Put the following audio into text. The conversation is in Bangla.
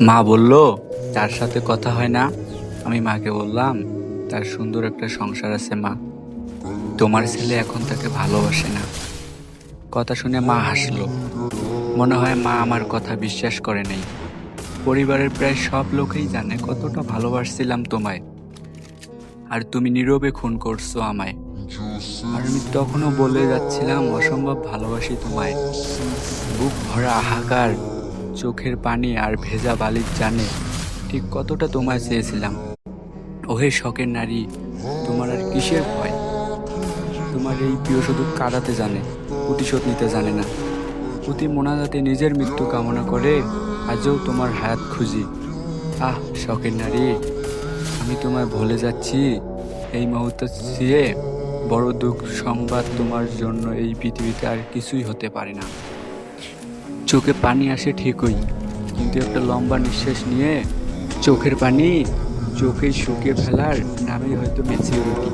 মা বলল, তার সাথে কথা হয় না। আমি মাকে বললাম, তার সুন্দর একটা সংসার আছে মা। তোমার ছেলে এখন তাকে ভালোবাসে না। কথা শুনে মা হাসলো। মনে হয় মা আমার কথা বিশ্বাস করে নাই। পরিবারের প্রায় সব লোকেই জানে কতটা ভালোবাসছিলাম তোমায়। আর তুমি নীরবে খুন করছ আমায়। আর আমি তখনও বলে যাচ্ছিলাম, অসম্ভব ভালোবাসি তোমায়। বুক ভরা হাহাকার চোখের পানি আর ভেজা বালির জানে ঠিক কতটা তোমায় চেয়েছিলাম। ওহে শখের নারী, তোমার আর কিসের ভয়? তোমার এই প্রিয় শুধু কাঁদাতে জানে, প্রতিশোধ নিতে জানে না। প্রতি মোনাজাতে নিজের মৃত্যু কামনা করে আজও তোমার হায়াত খুঁজি। আহ, শখের নারী, আমি তোমায় ভুলে যাচ্ছি। এই মুহূর্তে চেয়ে বড় দুঃখ সংবাদ তোমার জন্য এই পৃথিবীতে আর কিছুই হতে পারে না। চোখে পানি আসে ঠিকই, কিন্তু একটা লম্বা নিঃশ্বাস নিয়ে চোখের পানি চোখে শুকিয়ে ফেলার নামেই হয়তো ম্যাচিউরিটি